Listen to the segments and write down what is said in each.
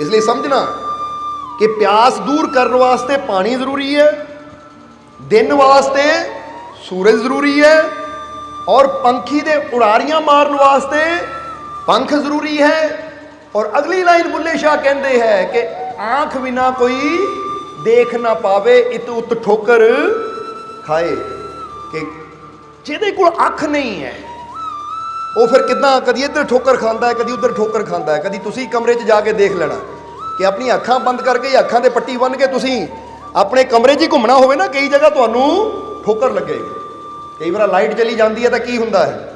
ਇਸ ਲਈ ਸਮਝਣਾ ਕਿ ਪਿਆਸ ਦੂਰ ਕਰਨ ਵਾਸਤੇ ਪਾਣੀ ਜ਼ਰੂਰੀ ਹੈ, ਦਿਨ ਵਾਸਤੇ ਸੂਰਜ ਜ਼ਰੂਰੀ ਹੈ ਔਰ ਪੰਖੀ ਦੇ ਉਡਾਰੀਆਂ ਮਾਰਨ ਵਾਸਤੇ ਪੰਖ ਜ਼ਰੂਰੀ ਹੈ ਔਰ ਅਗਲੀ ਲਾਈਨ ਬੁੱਲੇ ਸ਼ਾਹ ਕਹਿੰਦੇ ਹੈ ਕਿ ਆਂਖ ਬਿਨਾ ਕੋਈ ਦੇਖ ਨਾ ਪਾਵੇ, ਇਤ ਉਤ ਠੋਕਰ ਖਾਏ ਕਿ ਜਿਹਦੇ ਕੋਲ ਅੱਖ ਨਹੀਂ ਹੈ। ਉਹ ਫਿਰ ਕਿਦਾਂ ਕਦੀ ਇੱਧਰ ਠੋਕਰ ਖਾਂਦਾ ਹੈ, ਕਦੀ ਉੱਧਰ ਠੋਕਰ ਖਾਂਦਾ ਹੈ, ਕਦੀ ਤੁਸੀਂ ਕਮਰੇ 'ਚ ਜਾ ਕੇ ਦੇਖ ਲੈਣਾ ਕਿ ਆਪਣੀ ਅੱਖਾਂ ਬੰਦ ਕਰਕੇ ਜਾਂ ਅੱਖਾਂ ਦੇ ਪੱਟੀ ਬੰਨ ਕੇ ਤੁਸੀਂ ਆਪਣੇ ਕਮਰੇ 'ਚ ਹੀ ਘੁੰਮਣਾ ਹੋਵੇ ਨਾ, ਕਈ ਜਗ੍ਹਾ ਤੁਹਾਨੂੰ ਠੋਕਰ ਲੱਗੇਗੀ। ਕਈ ਵਾਰ ਲਾਈਟ ਚਲੀ ਜਾਂਦੀ ਹੈ ਤਾਂ ਕੀ ਹੁੰਦਾ ਹੈ?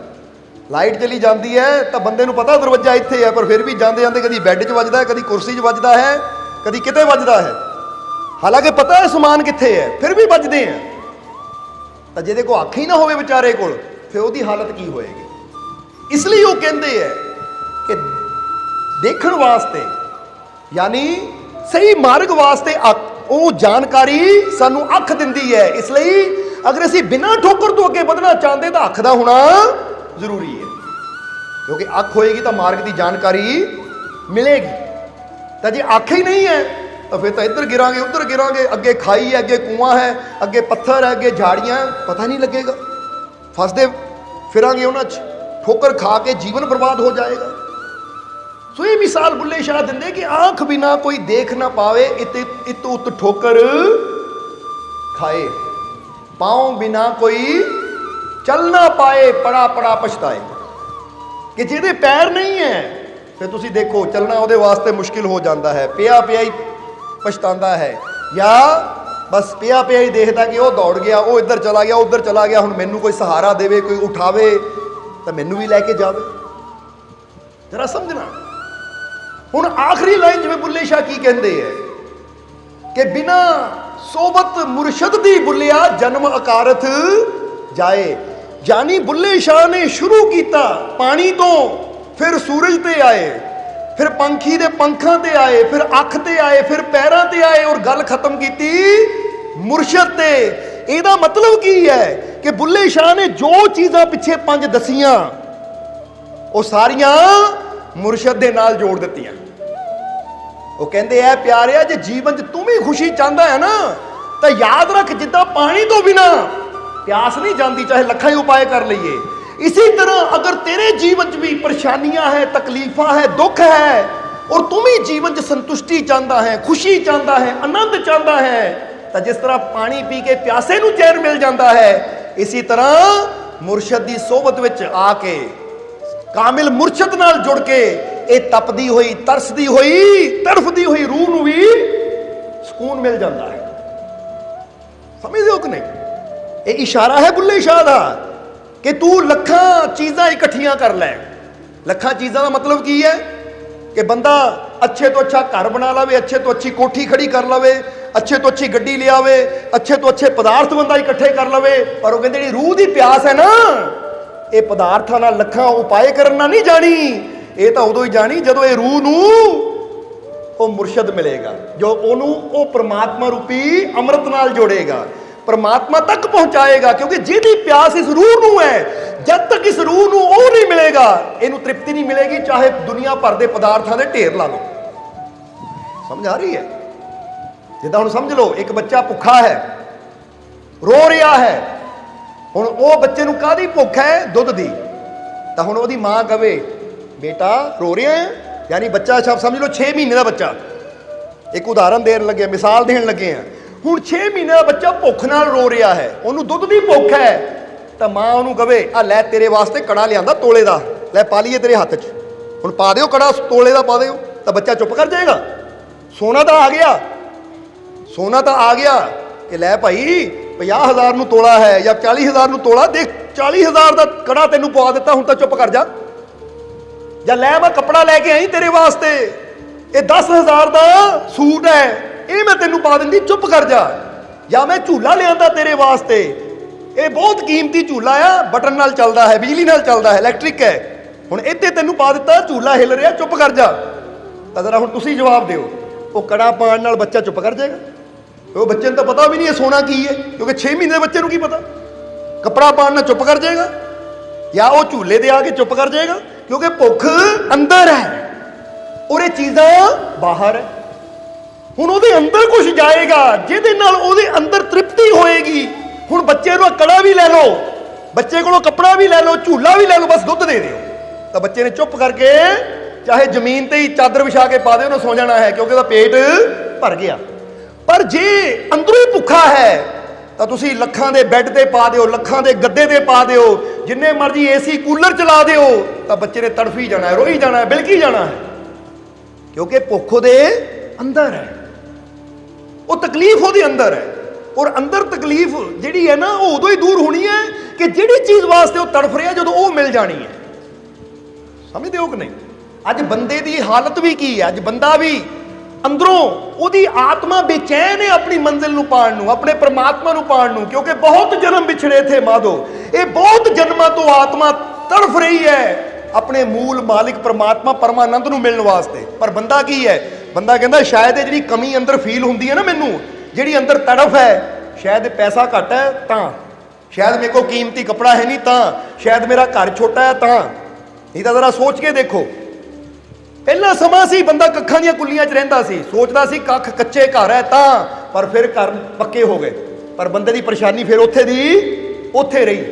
ਲਾਈਟ ਚਲੀ ਜਾਂਦੀ ਹੈ ਤਾਂ ਬੰਦੇ ਨੂੰ ਪਤਾ ਦਰਵਾਜ਼ਾ ਇੱਥੇ ਹੈ, ਪਰ ਫਿਰ ਵੀ ਜਾਂਦੇ ਜਾਂਦੇ ਕਦੀ ਬੈੱਡ 'ਚ ਵੱਜਦਾ ਹੈ, ਕਦੀ ਕੁਰਸੀ 'ਚ ਵੱਜਦਾ ਹੈ, ਕਦੀ ਕਿਤੇ ਵੱਜਦਾ ਹੈ। ਹਾਲਾਂਕਿ ਪਤਾ ਹੈ ਸਮਾਨ ਕਿੱਥੇ ਹੈ, ਫਿਰ ਵੀ ਵੱਜਦੇ ਆ ਤਾਂ ਜਿਹਦੇ ਕੋ ਅੱਖ ਹੀ ਨਾ ਹੋਵੇ ਵਿਚਾਰੇ ਕੋਲ, ਫਿਰ ਉਹਦੀ ਹਾਲਤ ਕੀ ਹੋਏਗੀ? ਇਸ ਲਈ ਉਹ ਕਹਿੰਦੇ ਹੈ ਕਿ ਦੇਖਣ ਵਾਸਤੇ, ਯਾਨੀ ਸਹੀ ਮਾਰਗ ਵਾਸਤੇ ਅੱਖ- ਉਹ ਜਾਣਕਾਰੀ ਸਾਨੂੰ ਅੱਖ ਦਿੰਦੀ ਹੈ ਇਸ ਲਈ ਅਗਰ ਅਸੀਂ ਬਿਨਾਂ ਠੋਕਰ ਤੋਂ ਅੱਗੇ ਵਧਣਾ ਚਾਹੁੰਦੇ ਤਾਂ ਅੱਖ ਦਾ ਹੋਣਾ ਜ਼ਰੂਰੀ ਹੈ ਕਿਉਂਕਿ ਅੱਖ ਹੋਏਗੀ ਤਾਂ ਮਾਰਗ ਦੀ ਜਾਣਕਾਰੀ ਮਿਲੇਗੀ। ਤਾਂ ਜੇ ਅੱਖ ਹੀ ਨਹੀਂ ਹੈ ਤਾਂ ਫਿਰ ਤਾਂ ਇੱਧਰ ਗਿਰਾਂਗੇ, ਉੱਧਰ ਗਿਰਾਂਗੇ, ਅੱਗੇ ਖਾਈ ਹੈ ਅੱਗੇ ਕੂਆ ਹੈ, ਅੱਗੇ ਪੱਥਰ ਹੈ ਅੱਗੇ ਝਾੜੀਆਂ, ਪਤਾ ਨਹੀਂ ਲੱਗੇਗਾ। ਫਸਦੇ ਫਿਰਾਂਗੇ ਉਹਨਾਂ 'ਚ। ਠੋਕਰ ਖਾ ਕੇ ਜੀਵਨ ਬਰਬਾਦ ਹੋ ਜਾਏਗਾ। ਸੋ ਇਹ ਮਿਸਾਲ ਬੁੱਲੇ ਸ਼ਾਹ ਦਿੰਦੇ ਕਿ ਆਂਖ ਬਿਨਾ ਕੋਈ ਦੇਖ ਨਾ ਪਾਵੇ, ਇਤ ਇਤ ਉਤ ਠੋਕਰ ਖਾਏ। ਪਾਉ ਬਿਨਾ ਕੋਈ ਚੱਲ ਨਾ ਪਾਏ, ਪੜਾ ਪੜਾ ਪਛਤਾਏ। ਕਿ ਜਿਹਦੇ ਪੈਰ ਨਹੀਂ ਹੈ ਫਿਰ ਤੁਸੀਂ ਦੇਖੋ, ਚੱਲਣਾ ਉਹਦੇ ਵਾਸਤੇ ਮੁਸ਼ਕਿਲ ਹੋ ਜਾਂਦਾ ਹੈ, ਪਿਆ ਪਿਆ ਹੀ ਪਛਤਾਉਂਦਾ ਹੈ। ਜਾਂ ਬਸ ਪਿਆ ਪਿਆ ਹੀ ਦੇਖਦਾ ਕਿ ਉਹ ਦੌੜ ਗਿਆ, ਉਹ ਇੱਧਰ ਚਲਾ ਗਿਆ, ਉੱਧਰ ਚਲਾ ਗਿਆ, ਹੁਣ ਮੈਨੂੰ ਕੋਈ ਸਹਾਰਾ ਦੇਵੇ, ਕੋਈ ਉਠਾਵੇ ਤਾਂ ਮੈਨੂੰ ਵੀ ਲੈ ਕੇ ਜਾਵੇ। ਜਰਾ ਸਮਝਣਾ। ਹੁਣ ਆਖਰੀ ਲਾਈਨ ਜਿਵੇਂ ਬੁੱਲੇ ਸ਼ਾਹ ਕੀ ਕਹਿੰਦੇ ਹੈ ਕਿ ਬਿਨਾ ਸੋਬਤ ਮੁਰਸ਼ਦ ਦੀ ਬੁੱਲਿਆ ਜਨਮ ਅਕਾਰਥ ਜਾਏ। ਯਾਨੀ ਬੁੱਲੇ ਸ਼ਾਹ ਨੇ ਸ਼ੁਰੂ ਕੀਤਾ ਪਾਣੀ ਤੋਂ, ਫਿਰ ਸੂਰਜ ਤੇ ਆਏ, ਫਿਰ ਪੰਖੀ ਦੇ ਪੰਖਾਂ ਤੇ ਆਏ, ਫਿਰ ਅੱਖ ਤੇ ਆਏ, ਫਿਰ ਪੈਰਾਂ ਤੇ ਆਏ ਔਰ ਗੱਲ ਖਤਮ ਕੀਤੀ ਮੁਰਸ਼ਦ ਤੇ। ਇਹਦਾ ਮਤਲਬ ਕੀ ਹੈ ਕਿ ਬੁੱਲੇ ਸ਼ਾਹ ਨੇ ਜੋ ਚੀਜ਼ਾਂ ਪਿੱਛੇ ਪੰਜ ਦਸੀਆਂ, ਉਹ ਸਾਰੀਆਂ ਮੁਰਸ਼ਦ ਦੇ ਨਾਲ ਜੋੜ ਦਿੱਤੀਆਂ। ਉਹ ਕਹਿੰਦੇ, ਐ ਪਿਆਰਿਆ, ਜੇ ਜੀਵਨ 'ਚ ਤੂੰ ਵੀ ਖੁਸ਼ੀ ਚਾਹੁੰਦਾ ਹੈ ਨਾ, ਤਾਂ ਯਾਦ ਰੱਖ ਜਿੱਦਾਂ ਪਾਣੀ ਤੋਂ ਬਿਨਾ ਪਿਆਸ ਨਹੀਂ ਜਾਂਦੀ, ਚਾਹੇ ਲੱਖਾਂ ਹੀ ਉਪਾਏ ਕਰ ਲਈਏ। ਇਸੇ ਤਰ੍ਹਾਂ ਅਗਰ ਤੇਰੇ ਜੀਵਨ 'ਚ ਵੀ ਪਰੇਸ਼ਾਨੀਆਂ ਹੈ, ਤਕਲੀਫਾਂ ਹੈ, ਦੁੱਖ ਹੈ, ਔਰ ਤੂੰ ਵੀ ਜੀਵਨ 'ਚ ਸੰਤੁਸ਼ਟੀ ਚਾਹੁੰਦਾ ਹੈ, ਖੁਸ਼ੀ ਚਾਹੁੰਦਾ ਹੈ, ਆਨੰਦ ਚਾਹੁੰਦਾ ਹੈ, ਤਾਂ ਜਿਸ ਤਰ੍ਹਾਂ ਪਾਣੀ ਪੀ ਕੇ ਪਿਆਸੇ ਨੂੰ ਚੈਨ ਮਿਲ ਜਾਂਦਾ ਹੈ ਇਸੇ ਤਰ੍ਹਾਂ ਮੁਰਸ਼ਦ ਦੀ ਸੋਬਤ ਵਿੱਚ ਆ ਕੇ ਕਾਮਿਲ ਮੁਰਸ਼ਦ ਨਾਲ ਜੁੜ ਕੇ ਇਹ ਤਪਦੀ ਹੋਈ, ਤਰਸਦੀ ਹੋਈ, ਤੜਫਦੀ ਹੋਈ ਰੂਹ ਨੂੰ ਵੀ ਸਕੂਨ ਮਿਲ ਜਾਂਦਾ ਹੈ। ਸਮਝਦੇ ਹੋ ਕਿ ਨਹੀਂ? ਇਹ ਇਸ਼ਾਰਾ ਹੈ ਬੁੱਲੇ ਸ਼ਾਹ ਦਾ ਕਿ ਤੂੰ ਲੱਖਾਂ ਚੀਜ਼ਾਂ ਇਕੱਠੀਆਂ ਕਰ ਲੈ। ਲੱਖਾਂ ਚੀਜ਼ਾਂ ਦਾ ਮਤਲਬ ਕੀ ਹੈ? ਕਿ ਬੰਦਾ ਅੱਛੇ ਤੋਂ ਅੱਛਾ ਘਰ ਬਣਾ ਲਵੇ, ਅੱਛੇ ਤੋਂ ਅੱਛੀ ਕੋਠੀ ਖੜੀ ਕਰ ਲਵੇ, ਅੱਛੇ ਤੋਂ ਅੱਛੀ ਗੱਡੀ ਲਿਆਵੇ, ਅੱਛੇ ਤੋਂ ਅੱਛੇ ਪਦਾਰਥ ਬੰਦਾ ਇਕੱਠੇ ਕਰ ਲਵੇ। ਪਰ ਉਹ ਕਹਿੰਦੇ ਜਿਹੜੀ ਰੂਹ ਦੀ ਪਿਆਸ ਹੈ ਨਾ, ਇਹ ਪਦਾਰਥਾਂ ਨਾਲ ਲੱਖਾਂ ਉਪਾਏ ਕਰਨ ਨਾਲ ਨਹੀਂ ਜਾਣੀ। ਇਹ ਤਾਂ ਉਦੋਂ ਹੀ ਜਾਣੀ ਜਦੋਂ ਇਹ ਰੂਹ ਨੂੰ ਉਹ ਮੁਰਸ਼ਦ ਮਿਲੇਗਾ, ਜੋ ਉਹਨੂੰ ਉਹ ਪ੍ਰਮਾਤਮਾ ਰੂਪੀ ਅੰਮ੍ਰਿਤ ਨਾਲ ਜੋੜੇਗਾ। ਪਰਮਾਤਮਾ ਤੱਕ ਪਹੁੰਚਾਏਗਾ, ਕਿਉਂਕਿ ਜਿਹਦੀ ਪਿਆਸ ਇਸ ਰੂਹ ਨੂੰ ਹੈ, ਜਦ ਤੱਕ ਇਸ ਰੂਹ ਨੂੰ ਉਹ ਨਹੀਂ ਮਿਲੇਗਾ, ਇਹਨੂੰ ਤ੍ਰਿਪਤੀ ਨਹੀਂ ਮਿਲੇਗੀ, ਚਾਹੇ ਦੁਨੀਆ ਭਰ ਦੇ ਪਦਾਰਥਾਂ ਦੇ ਢੇਰ ਲਾ ਲਓ। ਸਮਝ ਆ ਰਹੀ ਹੈ? ਜਿੱਦਾਂ ਹੁਣ ਸਮਝ ਲਓ, ਇੱਕ ਬੱਚਾ ਭੁੱਖਾ ਹੈ, ਰੋ ਰਿਹਾ ਹੈ, ਹੁਣ ਉਹ ਬੱਚੇ ਨੂੰ ਕਾਦੀ ਭੁੱਖ ਹੈ? ਦੁੱਧ ਦੀ। ਤਾਂ ਹੁਣ ਉਹਦੀ ਮਾਂ ਕਵੇ, ਬੇਟਾ, ਰੋ ਰਿਹਾ ਹੈ? ਯਾਨੀ ਬੱਚਾ ਸ਼ਬਦ ਸਮਝ ਲਓ 6 ਮਹੀਨੇ ਦਾ ਬੱਚਾ। ਇੱਕ ਉਦਾਹਰਨ ਦੇਣ ਲੱਗੇ, ਮਿਸਾਲ ਦੇਣ ਲੱਗੇ ਆ। ਹੁਣ 6 ਮਹੀਨੇ ਦਾ ਬੱਚਾ ਭੁੱਖ ਨਾਲ ਰੋ ਰਿਹਾ ਹੈ। ਉਹਨੂੰ ਦੁੱਧ ਦੀ ਭੁੱਖ ਹੈ। ਤਾਂ ਮਾਂ ਉਹਨੂੰ ਕਵੇ, ਆ ਲੈ ਤੇਰੇ ਵਾਸਤੇ ਕੜਾ ਲਿਆਂਦਾ ਤੋਲੇ ਦਾ। ਲੈ ਪਾ ਲਈਏ ਤੇਰੇ ਹੱਥ 'ਚ। ਹੁਣ ਪਾ ਦਿਓ ਕੜਾ ਤੋਲੇ ਦਾ ਪਾ ਦਿਓ, ਤਾਂ ਬੱਚਾ ਚੁੱਪ ਕਰ ਜਾਏਗਾ। ਸੋਨਾ ਤਾਂ ਆ ਗਿਆ। ਸੋਨਾ ਤਾਂ ਆ ਗਿਆ। ਕਿ ਲੈ ਭਾਈ 50000 ਨੂੰ ਤੋਲਾ ਹੈ ਜਾਂ 40000 ਨੂੰ ਤੋਲਾ, ਦੇਖ 40000 ਦਾ ਕੜਾ ਤੈਨੂੰ ਪਵਾ ਦਿੱਤਾ, ਹੁਣ ਤਾਂ ਚੁੱਪ ਕਰ ਜਾ। ਜਾਂ ਲੈ ਮੈਂ ਕੱਪੜਾ ਲੈ ਕੇ ਆਈ ਤੇਰੇ ਵਾਸਤੇ। ਇਹ 10000 ਦਾ ਸੂਟ ਹੈ। ਇਹ ਮੈਂ ਤੈਨੂੰ ਪਾ ਦਿੰਦੀ, ਚੁੱਪ ਕਰ ਜਾ। ਜਾਂ ਮੈਂ ਝੂਲਾ ਲਿਆਂਦਾ ਤੇਰੇ ਵਾਸਤੇ। ਇਹ ਬਹੁਤ ਕੀਮਤੀ ਝੂਲਾ ਆ, ਬਟਨ ਨਾਲ ਚੱਲਦਾ ਹੈ, ਬਿਜਲੀ ਨਾਲ ਚੱਲਦਾ ਹੈ ਇਲੈਕਟ੍ਰਿਕ ਹੈ। ਹੁਣ ਇੱਥੇ ਤੈਨੂੰ ਪਾ ਦਿੱਤਾ, ਝੂਲਾ ਹਿਲ ਰਿਹਾ, ਚੁੱਪ ਕਰ ਜਾ। ਤਾਂ ਜ਼ਰਾ ਹੁਣ ਤੁਸੀਂ ਜਵਾਬ ਦਿਓ, ਉਹ ਕੜਾ ਪਾਣ ਨਾਲ ਬੱਚਾ ਚੁੱਪ ਕਰ ਜਾਏਗਾ? ਉਹ ਬੱਚੇ ਨੂੰ ਤਾਂ ਪਤਾ ਵੀ ਨਹੀਂ ਇਹ ਸੋਨਾ ਕੀ ਹੈ, ਕਿਉਂਕਿ 6 ਮਹੀਨੇ ਦੇ ਬੱਚੇ ਨੂੰ ਕੀ ਪਤਾ? ਕੱਪੜਾ ਪਾਣ ਨਾਲ ਚੁੱਪ ਕਰ ਜਾਏਗਾ? ਜਾਂ ਉਹ ਝੂਲੇ ਦੇ ਆ ਕੇ ਚੁੱਪ ਕਰ ਜਾਏਗਾ? ਕਿਉਂਕਿ ਭੁੱਖ ਅੰਦਰ ਹੈ, ਔਰ ਇਹ ਚੀਜ਼ਾਂ ਬਾਹਰ ਹੈ। ਹੁਣ ਉਹਦੇ ਅੰਦਰ ਕੁਝ ਜਾਏਗਾ, ਜਿਹਦੇ ਨਾਲ ਉਹਦੇ ਅੰਦਰ ਤ੍ਰਿਪਤੀ ਹੋਏਗੀ। ਹੁਣ ਬੱਚੇ ਨੂੰ ਕੜਾ ਵੀ ਲੈ ਲਓ, ਬੱਚੇ ਕੋਲੋਂ ਕੱਪੜਾ ਵੀ ਲੈ ਲਓ, ਝੂਲਾ ਵੀ ਲੈ ਲਓ, ਬਸ ਦੁੱਧ ਦੇ ਦਿਓ। ਤਾਂ ਬੱਚੇ ਨੇ ਚੁੱਪ ਕਰਕੇ ਚਾਹੇ ਜ਼ਮੀਨ ਤੇ ਹੀ ਚਾਦਰ ਵਿਛਾ ਕੇ ਪਾ ਦੇ ਉਹਨੇ ਸੌ ਜਾਣਾ ਹੈ, ਕਿਉਂਕਿ ਉਹਦਾ ਪੇਟ ਭਰ ਗਿਆ। ਪਰ ਜੇ ਅੰਦਰੋਂ ਹੀ ਭੁੱਖਾ ਹੈ, ਤਾਂ ਤੁਸੀਂ ਲੱਖਾਂ ਦੇ ਬੈੱਡ ਤੇ ਪਾ ਦਿਓ, ਲੱਖਾਂ ਦੇ ਗੱਦੇ ਤੇ ਪਾ ਦਿਓ, ਜਿੰਨੇ ਮਰਜ਼ੀ ਏਸੀ ਕੂਲਰ ਚਲਾ ਦਿਓ, ਤਾਂ ਬੱਚੇ ਨੇ ਤੜਫੀ ਜਾਣਾ ਹੈ, ਰੋਈ ਜਾਣਾ ਹੈ, ਬਿਲਕੀ ਜਾਣਾ ਹੈ। ਕਿਉਂਕਿ ਭੁੱਖ ਉਹਦੇ ਅੰਦਰ ਹੈ। ਉਹ ਤਕਲੀਫ ਉਹਦੇ ਅੰਦਰ ਹੈ। ਔਰ ਅੰਦਰ ਤਕਲੀਫ ਜਿਹੜੀ ਹੈ ਨਾ, ਉਹ ਉਦੋਂ ਹੀ ਦੂਰ ਹੋਣੀ ਹੈ ਕਿ ਜਿਹੜੀ ਚੀਜ਼ ਵਾਸਤੇ ਉਹ ਤੜਫ ਰਿਹਾ ਜਦੋਂ ਉਹ ਮਿਲ ਜਾਣੀ ਹੈ। ਸਮਝਦੇ ਹੋ ਕਿ ਨਹੀਂ? ਅੱਜ ਬੰਦੇ ਦੀ ਹਾਲਤ ਵੀ ਕੀ ਹੈ? ਅੱਜ ਬੰਦਾ ਵੀ ਅੰਦਰੋਂ ਉਹਦੀ ਆਤਮਾ ਬੇਚੈਨ ਹੈ ਆਪਣੀ ਮੰਜ਼ਿਲ ਨੂੰ ਪਾਣ ਨੂੰ, ਆਪਣੇ ਪਰਮਾਤਮਾ ਨੂੰ ਪਾਣ ਨੂੰ, ਕਿਉਂਕਿ ਬਹੁਤ ਜਨਮ ਵਿਛੜੇ ਥੇ ਮਾਧੋ। ਇਹ ਬਹੁਤ ਜਨਮਾਂ ਤੋਂ ਆਤਮਾ ਤੜਫ ਰਹੀ ਹੈ ਆਪਣੇ ਮੂਲ ਮਾਲਿਕ ਪਰਮਾਤਮਾ ਪਰਮਾਨੰਦ ਨੂੰ ਮਿਲਣ ਵਾਸਤੇ। ਪਰ ਬੰਦਾ ਕੀ ਹੈ? ਬੰਦਾ ਕਹਿੰਦਾ ਸ਼ਾਇਦ ਇਹ ਜਿਹੜੀ ਕਮੀ ਅੰਦਰ ਫੀਲ ਹੁੰਦੀ ਹੈ ਨਾ ਮੈਨੂੰ, ਜਿਹੜੀ ਅੰਦਰ ਤੜਫ ਹੈ, ਸ਼ਾਇਦ ਪੈਸਾ ਘੱਟ ਹੈ, ਤਾਂ। ਸ਼ਾਇਦ ਮੇਰੇ ਕੋਲ ਕੀਮਤੀ ਕੱਪੜਾ ਹੈ ਨਹੀਂ, ਤਾਂ। ਸ਼ਾਇਦ ਮੇਰਾ ਘਰ ਛੋਟਾ ਹੈ, ਤਾਂ। ਇਹ ਤਾਂ ਜ਼ਰਾ ਸੋਚ ਕੇ ਦੇਖੋ। ਪਹਿਲਾ ਸਮਾਂ ਸੀ ਬੰਦਾ ਕੱਖਾਂ ਦੀਆਂ ਕੁੱਲੀਆਂ 'ਚ ਰਹਿੰਦਾ ਸੀ। ਸੋਚਦਾ ਸੀ ਕੱਖ ਕੱਚੇ ਘਰ ਹੈ, ਤਾਂ। ਪਰ ਫਿਰ ਘਰ ਪੱਕੇ ਹੋ ਗਏ। ਪਰ ਬੰਦੇ ਦੀ ਪਰੇਸ਼ਾਨੀ ਫਿਰ ਉੱਥੇ ਦੀ, ਉੱਥੇ ਰਹੀ।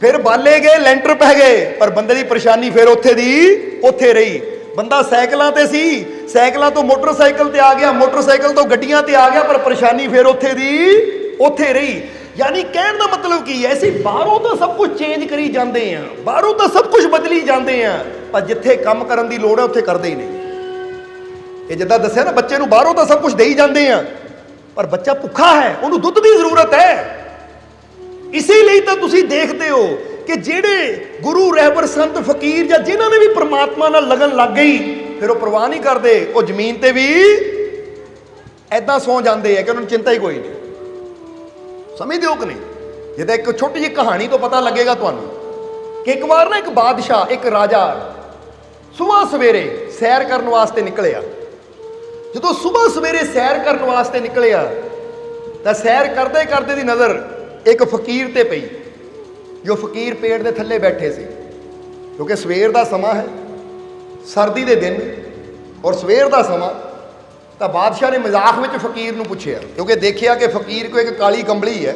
ਫਿਰ ਬਾਲੇ ਗਏ, ਲੈਂਟਰ ਪੈ ਗਏ। ਪਰ ਬੰਦੇ ਦੀ ਪਰੇਸ਼ਾਨੀ ਫਿਰ ਉੱਥੇ ਦੀ, ਉੱਥੇ ਰਹੀ। ਬੰਦਾ ਸਾਈਕਲਾਂ ਤੇ ਸੀ ਸਾਈਕਲਾਂ ਤੋਂ ਮੋਟਰਸਾਈਕਲ ਤੇ ਆ ਗਿਆ, ਮੋਟਰਸਾਈਕਲ ਤੋਂ ਗੱਡੀਆਂ ਤੇ ਆ ਗਿਆ, ਪਰ ਪਰੇਸ਼ਾਨੀ ਫਿਰ ਉੱਥੇ ਦੀ, ਉੱਥੇ ਰਹੀ। ਯਾਨੀ ਕਹਿਣ ਦਾ ਮਤਲਬ ਕੀ ਹੈ, ਅਸੀਂ ਬਾਹਰੋਂ ਤਾਂ ਸਭ ਕੁਝ ਚੇਂਜ ਕਰੀ ਜਾਂਦੇ ਆ ਬਾਹਰੋਂ ਤਾਂ ਸਭ ਕੁਝ ਬਦਲੀ ਜਾਂਦੇ ਆ ਪਰ ਜਿੱਥੇ ਕੰਮ ਕਰਨ ਦੀ ਲੋੜ ਹੈ, ਉੱਥੇ ਕਰਦੇ ਹੀ ਨਹੀਂ। ਇਹ ਜਿੱਦਾਂ ਦੱਸਿਆ ਨਾ, ਬੱਚੇ ਨੂੰ ਬਾਹਰੋਂ ਤਾਂ ਸਭ ਕੁਝ ਦੇਈ ਜਾਂਦੇ ਆ ਪਰ ਬੱਚਾ ਭੁੱਖਾ ਹੈ, ਉਹਨੂੰ ਦੁੱਧ ਦੀ ਜ਼ਰੂਰਤ ਹੈ। ਇਸੇ ਲਈ ਤਾਂ ਤੁਸੀਂ ਦੇਖਦੇ ਹੋ ਕਿ ਜਿਹੜੇ ਗੁਰੂ ਰਹਿਬਰ ਸੰਤ ਫਕੀਰ ਜਾਂ ਜਿਨ੍ਹਾਂ ਨੇ ਵੀ ਪ੍ਰਮਾਤਮਾ ਨਾਲ ਲਗਨ ਲੱਗ ਗਈ ਫਿਰ ਉਹ ਪਰਵਾਹ ਨਹੀਂ ਕਰਦੇ। ਉਹ ਜ਼ਮੀਨ ਤੇ ਵੀ ਐਦਾਂ ਸੌ ਜਾਂਦੇ ਆ ਕਿ ਉਹਨਾਂ ਨੂੰ ਚਿੰਤਾ ਹੀ ਕੋਈ ਨਹੀਂ। ਸਮਝਦੇ ਹੋ ਕਿ ਨਹੀਂ? ਜਿਹਦਾ ਇੱਕ ਛੋਟੀ ਜਿਹੀ ਕਹਾਣੀ ਤੋਂ ਪਤਾ ਲੱਗੇਗਾ ਤੁਹਾਨੂੰ ਕਿ ਇੱਕ ਵਾਰ ਨਾ ਇੱਕ ਬਾਦਸ਼ਾਹ, ਇੱਕ ਰਾਜਾ ਸਵੇਰ ਸਵੇਰੇ ਸੈਰ ਕਰਨ ਵਾਸਤੇ ਨਿਕਲਿਆ। ਜਦੋਂ ਸਵੇਰ ਸਵੇਰੇ ਸੈਰ ਕਰਨ ਵਾਸਤੇ ਨਿਕਲਿਆ, ਤਾਂ ਸੈਰ ਕਰਦੇ ਕਰਦੇ ਦੀ ਨਜ਼ਰ ਇੱਕ ਫਕੀਰ ਤੇ ਪਈ, ਜੋ ਫਕੀਰ ਪੇੜ ਦੇ ਥੱਲੇ ਬੈਠੇ ਸੀ। ਕਿਉਂਕਿ ਸਵੇਰ ਦਾ ਸਮਾਂ ਹੈ। ਸਰਦੀ ਦੇ ਦਿਨ ਔਰ ਸਵੇਰ ਦਾ ਸਮਾਂ, ਤਾਂ ਬਾਦਸ਼ਾਹ ਨੇ ਮਜ਼ਾਕ ਵਿੱਚ ਫਕੀਰ ਨੂੰ ਪੁੱਛਿਆ, ਕਿਉਂਕਿ ਦੇਖਿਆ ਕਿ ਫਕੀਰ ਕੋ ਇੱਕ ਕਾਲੀ ਕੰਬਲੀ ਹੈ,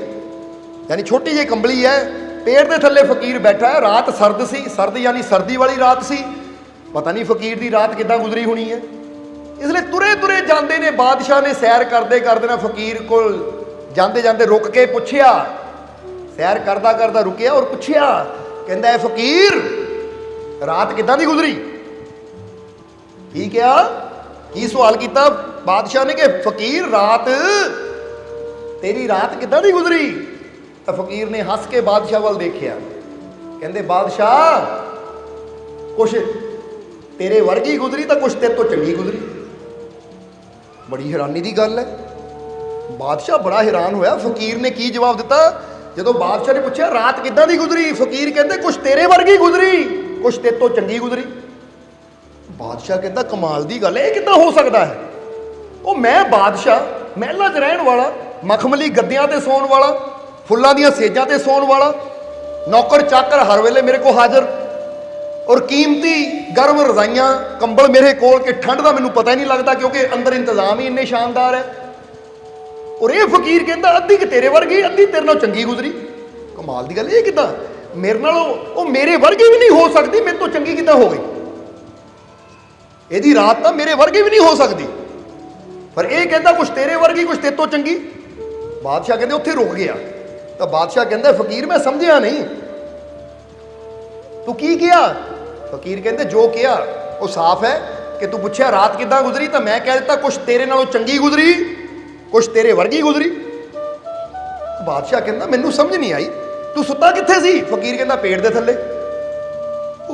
ਯਾਨੀ ਛੋਟੀ ਜਿਹੀ ਕੰਬਲੀ ਹੈ ਪੇੜ ਦੇ ਥੱਲੇ ਫਕੀਰ ਬੈਠਾ ਹੈ, ਰਾਤ ਸਰਦ ਸੀ, ਸਰਦ ਯਾਨੀ ਸਰਦੀ ਵਾਲੀ ਰਾਤ ਸੀ, ਪਤਾ ਨਹੀਂ ਫਕੀਰ ਦੀ ਰਾਤ ਕਿੱਦਾਂ ਗੁਜ਼ਰੀ ਹੋਣੀ ਹੈ। ਇਸ ਲਈ ਤੁਰੇ ਤੁਰੇ ਜਾਂਦੇ ਨੇ, ਬਾਦਸ਼ਾਹ ਨੇ ਸੈਰ ਕਰਦੇ ਕਰਦੇ ਨਾ ਫਕੀਰ ਕੋਲ ਜਾਂਦੇ ਜਾਂਦੇ ਰੁਕ ਕੇ ਪੁੱਛਿਆ, ਸੈਰ ਕਰਦਾ ਕਰਦਾ ਰੁਕਿਆ ਔਰ ਪੁੱਛਿਆ, ਕਹਿੰਦਾ, ਇਹ ਫਕੀਰ, ਰਾਤ ਕਿੱਦਾਂ ਦੀ ਗੁਜ਼ਰੀ? ਕੀ ਕਿਹਾ? ਕੀ ਸਵਾਲ ਕੀਤਾ? ਬਾਦਸ਼ਾਹ ਨੇ ਕਿ ਫਕੀਰ, ਰਾਤ ਤੇਰੀ ਰਾਤ ਕਿੱਦਾਂ ਦੀ ਗੁਜ਼ਰੀ? ਤਾਂ ਫਕੀਰ ਨੇ ਹੱਸ ਕੇ ਬਾਦਸ਼ਾਹ ਵੱਲ ਦੇਖਿਆ। ਕਹਿੰਦੇ, ਬਾਦਸ਼ਾਹ, ਕੁਛ ਤੇਰੇ ਵਰਗੀ ਗੁਜ਼ਰੀ ਤਾਂ ਕੁਛ ਤੇਰੇ ਤੋਂ ਚੰਗੀ ਗੁਜ਼ਰੀ? ਬੜੀ ਹੈਰਾਨੀ ਦੀ ਗੱਲ ਹੈ। ਬਾਦਸ਼ਾਹ ਬੜਾ ਹੈਰਾਨ ਹੋਇਆ। ਫਕੀਰ ਨੇ ਕੀ ਜਵਾਬ ਦਿੱਤਾ? ਜਦੋਂ ਬਾਦਸ਼ਾਹ ਨੇ ਪੁੱਛਿਆ, ਰਾਤ ਕਿੱਦਾਂ ਦੀ ਗੁਜ਼ਰੀ? ਫਕੀਰ ਕਹਿੰਦੇ, ਕੁਛ ਤੇਰੇ ਵਰਗੀ ਗੁਜ਼ਰੀ, ਕੁਛ ਤੇਰੇ ਤੋਂ ਚੰਗੀ ਗੁਜ਼ਰੀ। ਬਾਦਸ਼ਾਹ ਕਹਿੰਦਾ, ਕਮਾਲ ਦੀ ਗੱਲ ਹੈ, ਇਹ ਕਿੱਦਾਂ ਹੋ ਸਕਦਾ ਹੈ? ਉਹ ਮੈਂ ਬਾਦਸ਼ਾਹ ਮਹਿਲਾਂ 'ਚ ਰਹਿਣ ਵਾਲਾ, ਮਖਮਲੀ ਗੱਦਿਆਂ ਤੇ ਸੌਣ ਵਾਲਾ, ਫੁੱਲਾਂ ਦੀਆਂ ਸੇਜਾਂ ਤੇ ਸੌਣ ਵਾਲਾ, ਨੌਕਰ ਚਾਕਰ ਹਰ ਵੇਲੇ ਮੇਰੇ ਕੋਲ ਹਾਜ਼ਰ, ਔਰ ਕੀਮਤੀ ਗਰਮ ਰਜ਼ਾਈਆਂ, ਕੰਬਲ ਮੇਰੇ ਕੋਲ ਕਿ ਠੰਡ ਦਾ ਮੈਨੂੰ ਪਤਾ ਹੀ ਨਹੀਂ ਲੱਗਦਾ ਕਿਉਂਕਿ ਅੰਦਰ ਇੰਤਜ਼ਾਮ ਹੀ ਇੰਨੇ ਸ਼ਾਨਦਾਰ ਹੈ। ਔਰ ਇਹ ਫਕੀਰ ਕਹਿੰਦਾ, ਅੱਧੀ ਕਿ ਤੇਰੇ ਵਰਗੀ, ਅੱਧੀ ਤੇਰੇ ਨਾਲ ਚੰਗੀ ਗੁਜ਼ਰੀ। ਕਮਾਲ ਦੀ ਗੱਲ ਇਹ ਕਿਦਾਂ? ਮੇਰੇ ਨਾਲੋਂ ਉਹ ਮੇਰੇ ਵਰਗੀ ਵੀ ਨਹੀਂ ਹੋ ਸਕਦੀ, ਮੇਰੇ ਤੋਂ ਚੰਗੀ ਕਿਦਾਂ ਹੋ ਗਈ? ਇਹਦੀ ਰਾਤ ਤਾਂ ਮੇਰੇ ਵਰਗੀ ਵੀ ਨਹੀਂ ਹੋ ਸਕਦੀ। ਪਰ ਇਹ ਕਹਿੰਦਾ, ਕੁਛ ਤੇਰੇ ਵਰਗੀ, ਕੁਛ ਤੇਰੇ ਤੋਂ ਚੰਗੀ। ਬਾਦਸ਼ਾਹ ਕਹਿੰਦੇ, ਉੱਥੇ ਰੁਕ ਗਿਆ। ਤਾਂ ਬਾਦਸ਼ਾਹ ਕਹਿੰਦਾ, ਫਕੀਰ, ਮੈਂ ਸਮਝਿਆ ਨਹੀਂ। ਤੂੰ ਕੀ ਕਿਹਾ? ਫਕੀਰ ਕਹਿੰਦੇ, ਜੋ ਕਿਹਾ, ਉਹ ਸਾਫ਼ ਹੈ ਕਿ ਤੂੰ ਪੁੱਛਿਆ, ਰਾਤ ਕਿੱਦਾਂ ਗੁਜ਼ਰੀ? ਤਾਂ ਮੈਂ ਕਹਿ ਦਿੱਤਾ, ਕੁਛ ਤੇਰੇ ਨਾਲੋਂ ਚੰਗੀ ਗੁਜ਼ਰੀ, ਕੁਛ ਤੇਰੇ ਵਰਗੀ ਗੁਜ਼ਰੀ। ਬਾਦਸ਼ਾਹ ਕਹਿੰਦਾ, ਮੈਨੂੰ ਸਮਝ ਨਹੀਂ ਆਈ। ਤੂੰ ਸੁੱਤਾ ਕਿੱਥੇ ਸੀ? ਫਕੀਰ ਕਹਿੰਦਾ, ਪੇਟ ਦੇ ਥੱਲੇ।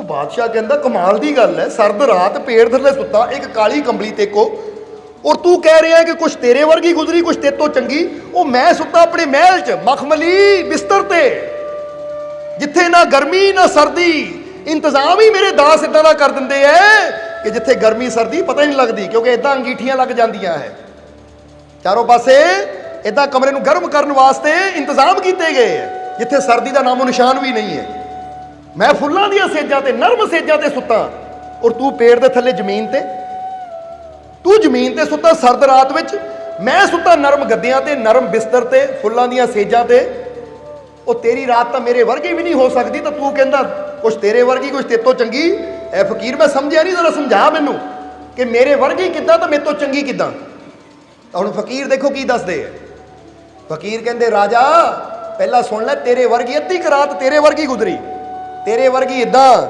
ਬਾਦਸ਼ਾਹ ਕਹਿੰਦਾ, ਕਮਾਲ ਦੀ ਗੱਲ ਹੈ, ਸਰਦ ਰਾਤ ਪੇੜ ਥੱਲੇ ਸੁੱਤਾ, ਇੱਕ ਕਾਲੀ ਕੰਬਲੀ ਤੇ ਕੋ ਔਰ ਤੂੰ ਕਹਿ ਰਿਹਾ ਕਿ ਕੁਛ ਤੇਰੇ ਵਰਗੀ ਗੁਜ਼ਰੀ, ਕੁਛ ਤੇਰੇ ਤੋਂ ਚੰਗੀ, ਉਹ ਮੈਂ ਸੁੱਤਾ ਆਪਣੇ ਮਹਿਲ 'ਚ, ਮਖਮਲੀ ਬਿਸਤਰ ਤੇ। ਜਿੱਥੇ ਨਾ ਗਰਮੀ, ਨਾ ਸਰਦੀ, ਇੰਤਜ਼ਾਮ ਹੀ ਮੇਰੇ ਦਾਸ ਇਦਾਂ ਦਾ ਕਰ ਦਿੰਦੇ ਐ ਕਿ ਜਿੱਥੇ ਗਰਮੀ, ਸਰਦੀ ਪਤਾ ਹੀ ਨਹੀਂ ਲੱਗਦੀ, ਕਿਉਂਕਿ ਇਦਾਂ ਅੰਗੀਠੀਆਂ ਲੱਗ ਜਾਂਦੀਆਂ ਹੈ ਚਾਰੋਂ ਪਾਸੇ ਇਦਾਂ ਕਮਰੇ ਨੂੰ ਗਰਮ ਕਰਨ ਵਾਸਤੇ ਇੰਤਜ਼ਾਮ ਕੀਤੇ ਗਏ ਹੈ ਜਿੱਥੇ ਸਰਦੀ ਦਾ ਨਾਮੋ ਨਿਸ਼ਾਨ ਵੀ ਨਹੀਂ ਹੈ ਮੈਂ ਫੁੱਲਾਂ ਦੀਆਂ ਸੇਜਾਂ ਤੇ, ਨਰਮ ਸੇਜਾਂ ਤੇ ਸੁੱਤਾ। ਔਰ ਤੂੰ ਪੇੜ ਦੇ ਥੱਲੇ ਜ਼ਮੀਨ ਤੇ? ਤੂੰ ਜ਼ਮੀਨ ਤੇ ਸੁੱਤਾ ਸਰਦ ਰਾਤ ਵਿੱਚ? ਮੈਂ ਸੁੱਤਾ ਨਰਮ ਗੱਦਿਆਂ ਤੇ, ਨਰਮ ਬਿਸਤਰ ਤੇ, ਫੁੱਲਾਂ ਦੀਆਂ ਸੇਜਾਂ ਤੇ। ਉਹ ਤੇਰੀ ਰਾਤ ਤਾਂ ਮੇਰੇ ਵਰਗੀ ਵੀ ਨਹੀਂ ਹੋ ਸਕਦੀ ਤਾਂ ਤੂੰ ਕਹਿੰਦਾ, ਕੁਛ ਤੇਰੇ ਵਰਗੀ, ਕੁਛ ਤੇਤੋਂ ਚੰਗੀ? ਐ ਫਕੀਰ, ਮੈਂ ਸਮਝਿਆ ਨਹੀਂ, ਜ਼ਰਾ ਸਮਝਾ ਮੈਨੂੰ ਕਿ ਮੇਰੇ ਵਰਗੀ ਕਿੱਦਾਂ ਤਾਂ ਮੇਰੇ ਤੋਂ ਚੰਗੀ ਕਿੱਦਾਂ? ਤਾਂ ਹੁਣ ਫਕੀਰ ਦੇਖੋ ਕੀ ਦੱਸਦੇ ਆ। ਫਕੀਰ ਕਹਿੰਦੇ, ਰਾਜਾ, ਪਹਿਲਾਂ ਸੁਣ ਲੈ, ਤੇਰੇ ਵਰਗੀ ਅੱਧੀ ਕੁ ਰਾਤ ਤੇਰੇ ਵਰਗੀ ਗੁਜ਼ਰੀ। ਤੇਰੇ ਵਰਗੀ ਇਦਾਂ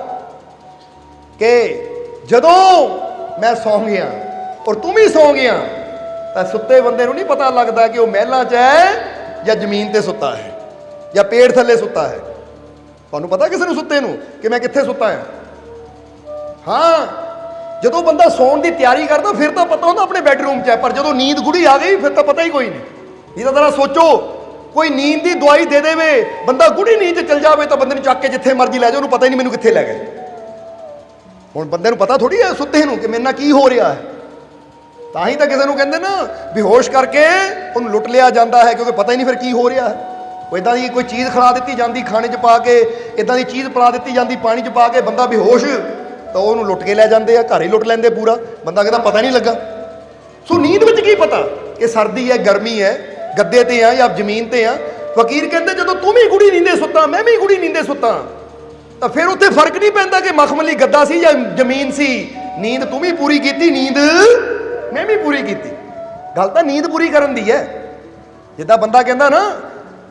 ਕਿ ਜਦੋਂ ਮੈਂ ਸੌਂ ਗਿਆ ਔਰ ਤੂੰ ਵੀ ਸੌਂ ਗਿਆ, ਤਾਂ ਸੁੱਤੇ ਬੰਦੇ ਨੂੰ ਨਹੀਂ ਪਤਾ ਲੱਗਦਾ ਕਿ ਉਹ ਮਹਿਲਾਂ 'ਚ ਹੈ ਜਾਂ ਜ਼ਮੀਨ ਤੇ ਸੁੱਤਾ ਹੈ ਜਾਂ ਪੇੜ ਥੱਲੇ ਸੁੱਤਾ ਹੈ। ਤੁਹਾਨੂੰ ਪਤਾ ਕਿਸੇ ਨੂੰ ਸੁੱਤੇ ਨੂੰ ਕਿ ਮੈਂ ਕਿੱਥੇ ਸੁੱਤਾ ਹਾਂ? ਹਾਂ, ਜਦੋਂ ਬੰਦਾ ਸੌਣ ਦੀ ਤਿਆਰੀ ਕਰਦਾ, ਫਿਰ ਤਾਂ ਪਤਾ ਹੁੰਦਾ ਆਪਣੇ ਬੈੱਡਰੂਮ 'ਚ ਹੈ, ਪਰ ਜਦੋਂ ਨੀਂਦ ਗੁੜੀ ਆ ਗਈ, ਫਿਰ ਤਾਂ ਪਤਾ ਹੀ ਕੋਈ ਨਹੀਂ। ਇਹ ਤਾਂ ਜ਼ਰਾ ਸੋਚੋ ਕੋਈ ਨੀਂਦ ਦੀ ਦਵਾਈ ਦੇ ਦੇਵੇ, ਬੰਦਾ ਗੁੜੀ ਨੀਂਦ 'ਚ ਚਲ ਜਾਵੇ ਤਾਂ ਬੰਦੇ ਨੂੰ ਚੱਕ ਕੇ ਜਿੱਥੇ ਮਰਜ਼ੀ ਲੈ ਜਾਓ, ਉਹਨੂੰ ਪਤਾ ਹੀ ਨਹੀਂ ਮੈਨੂੰ ਕਿੱਥੇ ਲੈ ਗਏ। ਹੁਣ ਬੰਦੇ ਨੂੰ ਪਤਾ ਥੋੜੀ ਹੈ ਸੁੱਤੇ ਨੂੰ ਕਿ ਮੇਰੇ ਨਾਲ ਕੀ ਹੋ ਰਿਹਾ ਹੈ। ਤਾਂ ਹੀ ਤਾਂ ਕਿਸੇ ਨੂੰ ਕਹਿੰਦੇ ਨਾ, ਬੇਹੋਸ਼ ਕਰਕੇ ਉਹਨੂੰ ਲੁੱਟ ਲਿਆ ਜਾਂਦਾ ਹੈ, ਕਿਉਂਕਿ ਪਤਾ ਹੀ ਨਹੀਂ ਫਿਰ ਕੀ ਹੋ ਰਿਹਾ ਹੈ। ਉਹ ਇਦਾਂ ਦੀ ਕੋਈ ਚੀਜ਼ ਖਿਲਾ ਦਿੱਤੀ ਜਾਂਦੀ ਖਾਣੇ 'ਚ ਪਾ ਕੇ ਇਦਾਂ ਦੀ ਚੀਜ਼ ਪਿਲਾ ਦਿੱਤੀ ਜਾਂਦੀ ਪਾਣੀ 'ਚ ਪਾ ਕੇ, ਬੰਦਾ ਬੇਹੋਸ਼, ਤਾਂ ਉਹਨੂੰ ਲੁੱਟ ਕੇ ਲੈ ਜਾਂਦੇ ਆ, ਘਰ ਹੀ ਲੁੱਟ ਲੈਂਦੇ ਪੂਰਾ। ਬੰਦਾ ਕਹਿੰਦਾ ਪਤਾ ਨਹੀਂ ਲੱਗਾ। ਸੋ ਨੀਂਦ ਵਿੱਚ ਕੀ ਪਤਾ? ਇਹ ਸਰਦੀ ਹੈ, ਗਰਮੀ ਹੈ ਗੱਦੇ ਤੇ ਆ ਜਾਂ ਜ਼ਮੀਨ ਤੇ ਆ, ਫਕੀਰ ਕਹਿੰਦੇ ਜਦੋਂ ਤੂੰ ਵੀ ਗੁੜੀ ਨੀਂਦੇ ਸੁੱਤਾ, ਮੈਂ ਵੀ ਗੁੜੀ ਨੀਂਦੇ ਸੁੱਤਾ, ਤਾਂ ਫਿਰ ਉੱਥੇ ਫ਼ਰਕ ਨਹੀਂ ਪੈਂਦਾ ਕਿ ਮਖਮਲੀ ਗੱਦਾ ਸੀ ਜਾਂ ਜ਼ਮੀਨ ਸੀ। ਨੀਂਦ ਤੂੰ ਵੀ ਪੂਰੀ ਕੀਤੀ, ਨੀਂਦ ਮੈਂ ਵੀ ਪੂਰੀ ਕੀਤੀ। ਗੱਲ ਤਾਂ ਨੀਂਦ ਪੂਰੀ ਕਰਨ ਦੀ ਹੈ ਜਿੱਦਾਂ ਬੰਦਾ ਕਹਿੰਦਾ ਨਾ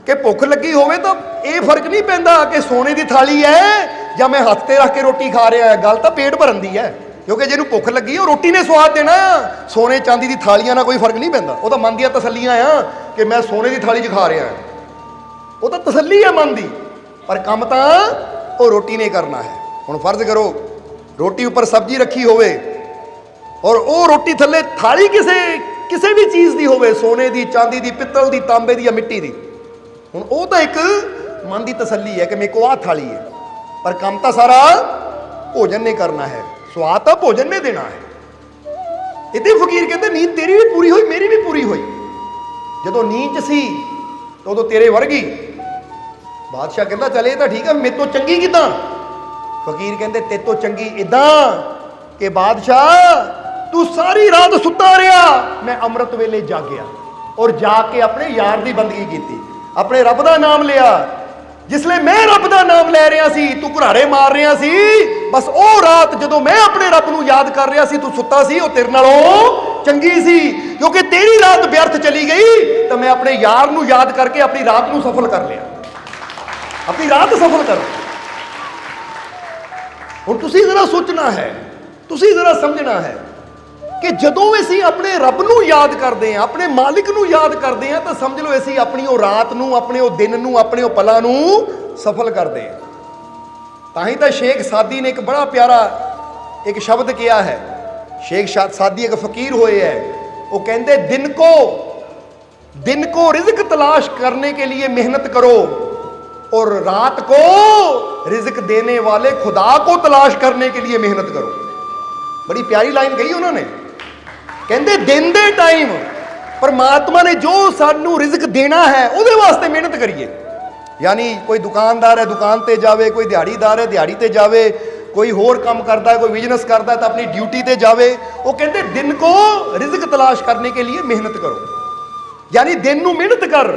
ਕਿ ਭੁੱਖ ਲੱਗੀ ਹੋਵੇ ਤਾਂ ਇਹ ਫ਼ਰਕ ਨਹੀਂ ਪੈਂਦਾ ਕਿ ਸੋਨੇ ਦੀ ਥਾਲੀ ਹੈ ਜਾਂ ਮੈਂ ਹੱਥ ਤੇ ਰੱਖ ਕੇ ਰੋਟੀ ਖਾ ਰਿਹਾ ਹਾਂ ਗੱਲ ਤਾਂ ਪੇਟ ਭਰਨ ਦੀ ਹੈ ਕਿਉਂਕਿ ਜਿਹਨੂੰ ਭੁੱਖ ਲੱਗੀ, ਉਹ ਰੋਟੀ ਨੇ ਸਵਾਦ ਦੇਣਾ। ਸੋਨੇ ਚਾਂਦੀ ਦੀ ਥਾਲੀਆਂ ਨਾਲ ਕੋਈ ਫ਼ਰਕ ਨਹੀਂ ਪੈਂਦਾ। ਉਹ ਤਾਂ ਮਨ ਦੀਆਂ ਤਸੱਲੀਆਂ ਆ। ਕਿ ਮੈਂ ਸੋਨੇ ਦੀ ਥਾਲੀ 'ਚ ਖਾ ਰਿਹਾ ਉਹ ਤਾਂ ਤਸੱਲੀ ਹੈ ਮਨ ਦੀ। ਪਰ ਕੰਮ ਤਾਂ ਉਹ ਰੋਟੀ ਨੇ ਕਰਨਾ ਹੈ। ਹੁਣ ਫਰਜ਼ ਕਰੋ, ਰੋਟੀ ਉੱਪਰ ਸਬਜ਼ੀ ਰੱਖੀ ਹੋਵੇ ਔਰ ਉਹ ਰੋਟੀ ਥੱਲੇ ਥਾਲੀ ਕਿਸੇ ਕਿਸੇ ਵੀ ਚੀਜ਼ ਦੀ ਹੋਵੇ, ਸੋਨੇ ਦੀ, ਚਾਂਦੀ ਦੀ, ਪਿੱਤਲ ਦੀ, ਤਾਂਬੇ ਦੀ ਜਾਂ ਮਿੱਟੀ ਦੀ। ਹੁਣ ਉਹ ਤਾਂ ਇੱਕ ਮਨ ਦੀ ਤਸੱਲੀ ਹੈ ਕਿ ਮੇਰੇ ਕੋਲ ਆਹ ਥਾਲੀ ਹੈ। ਪਰ ਕੰਮ ਤਾਂ ਸਾਰਾ ਭੋਜਨ ਨੇ ਕਰਨਾ ਹੈ। ਸਵਾਦ ਤਾਂ ਭੋਜਨ ਨੇ ਦੇਣਾ ਹੈ। ਇਹਦੇ ਫਕੀਰ ਕਹਿੰਦੇ, ਨੀਂਦ ਤੇਰੀ ਵੀ ਪੂਰੀ ਹੋਈ, ਮੇਰੀ ਵੀ ਪੂਰੀ ਹੋਈ। ਜਦੋਂ ਨੀਂਦ 'ਚ ਸੀ ਉਦੋਂ ਤੇਰੇ ਵਰਗੀ ਬਾਦਸ਼ਾਹ ਕਹਿੰਦਾ, ਚਲੇ ਤਾਂ ਠੀਕ ਹੈ ਮੇਰੇ ਤੋਂ ਚੰਗੀ ਕਿਦਾਂ? ਫਕੀਰ ਕਹਿੰਦੇ ਤੇ ਤੋਂ ਚੰਗੀ ਇਦਾਂ ਕਿ ਬਾਦਸ਼ਾਹ, ਤੂੰ ਸਾਰੀ ਰਾਤ ਸੁੱਤਾ ਰਿਹਾ। ਮੈਂ ਅੰਮ੍ਰਿਤ ਵੇਲੇ ਜਾਗਿਆ ਔਰ ਜਾ ਕੇ ਆਪਣੇ ਯਾਰ ਦੀ ਬੰਦਗੀ ਕੀਤੀ। ਆਪਣੇ ਰੱਬ ਦਾ ਨਾਮ ਲਿਆ। ਜਿਸ ਮੈਂ ਰੱਬ ਦਾ ਨਾਮ ਲੈ ਰਿਹਾ ਸੀ, ਤੂੰ ਘੁਰਾੜੇ ਮਾਰ ਰਿਹਾ ਸੀ। ਬਸ ਉਹ ਰਾਤ ਜਦੋਂ ਮੈਂ ਆਪਣੇ ਰੱਬ ਨੂੰ ਯਾਦ ਕਰ ਰਿਹਾ ਸੀ, ਤੂੰ ਸੁੱਤਾ ਸੀ, ਉਹ ਤੇਰੇ ਨਾਲੋਂ ਚੰਗੀ ਸੀ, ਕਿਉਂਕਿ ਤੇਰੀ ਰਾਤ ਵਿਅਰਥ ਚਲੀ ਗਈ, ਤਾਂ ਮੈਂ ਆਪਣੇ ਯਾਰ ਨੂੰ ਯਾਦ ਕਰਕੇ ਆਪਣੀ ਰਾਤ ਨੂੰ ਸਫਲ ਕਰ ਲਿਆ। ਆਪਣੀ ਰਾਤ ਸਫਲ ਕਰ। ਹੁਣ ਤੁਸੀਂ ਜ਼ਰਾ ਸੋਚਣਾ ਹੈ, ਤੁਸੀਂ ਜ਼ਰਾ ਸਮਝਣਾ ਹੈ ਕਿ ਜਦੋਂ ਅਸੀਂ ਆਪਣੇ ਰੱਬ ਨੂੰ ਯਾਦ ਕਰਦੇ ਹਾਂ, ਆਪਣੇ ਮਾਲਿਕ ਨੂੰ ਯਾਦ ਕਰਦੇ ਹਾਂ, ਤਾਂ ਸਮਝ ਲਓ ਅਸੀਂ ਆਪਣੀ ਉਹ ਰਾਤ ਨੂੰ, ਆਪਣੇ ਉਹ ਦਿਨ ਨੂੰ, ਆਪਣੇ ਉਹ ਪਲਾਂ ਨੂੰ ਸਫਲ ਕਰਦੇ ਹਾਂ। ਤਾਂ ਹੀ ਤਾਂ ਸ਼ੇਖ ਸਾਦੀ ਨੇ ਇੱਕ ਬੜਾ ਪਿਆਰਾ ਇੱਕ ਸ਼ਬਦ ਕਿਹਾ ਹੈ ਸ਼ੇਖ ਸ਼ਾ- ਸਾਦੀ ਇੱਕ ਫਕੀਰ ਹੋਏ ਹੈ ਉਹ ਕਹਿੰਦੇ ਦਿਨ ਕੋ दिन को रिज्क तलाश करने के लिए मेहनत करो और रात को रिज्क देने वाले खुदा को तलाश करने के लिए मेहनत करो बड़ी प्यारी लाइन कही उन्होंने ਕਹਿੰਦੇ ਦਿਨ ਦੇ ਟਾਈਮ ਪਰਮਾਤਮਾ ਨੇ ਜੋ ਸਾਨੂੰ ਰਿਜ਼ਕ ਦੇਣਾ ਹੈ ਉਹਦੇ ਵਾਸਤੇ ਮਿਹਨਤ ਕਰੀਏ ਯਾਨੀ ਕੋਈ ਦੁਕਾਨਦਾਰ ਹੈ ਦੁਕਾਨ ਤੇ ਜਾਵੇ ਕੋਈ ਦਿਹਾੜੀਦਾਰ ਹੈ ਦਿਹਾੜੀ ਤੇ ਜਾਵੇ ਕੋਈ ਹੋਰ ਕੰਮ ਕਰਦਾ ਹੈ, ਕੋਈ ਬਿਜ਼ਨਸ ਕਰਦਾ ਹੈ, ਤਾਂ ਆਪਣੀ ਡਿਊਟੀ ਤੇ ਜਾਵੇ। ਉਹ ਕਹਿੰਦੇ, ਦਿਨ ਕੋ ਰਿਜ਼ਕ ਤਲਾਸ਼ ਕਰਨੇ ਕੇ ਲਈ ਮਿਹਨਤ ਕਰੋ। ਯਾਨੀ ਦਿਨ ਨੂੰ ਮਿਹਨਤ ਕਰ,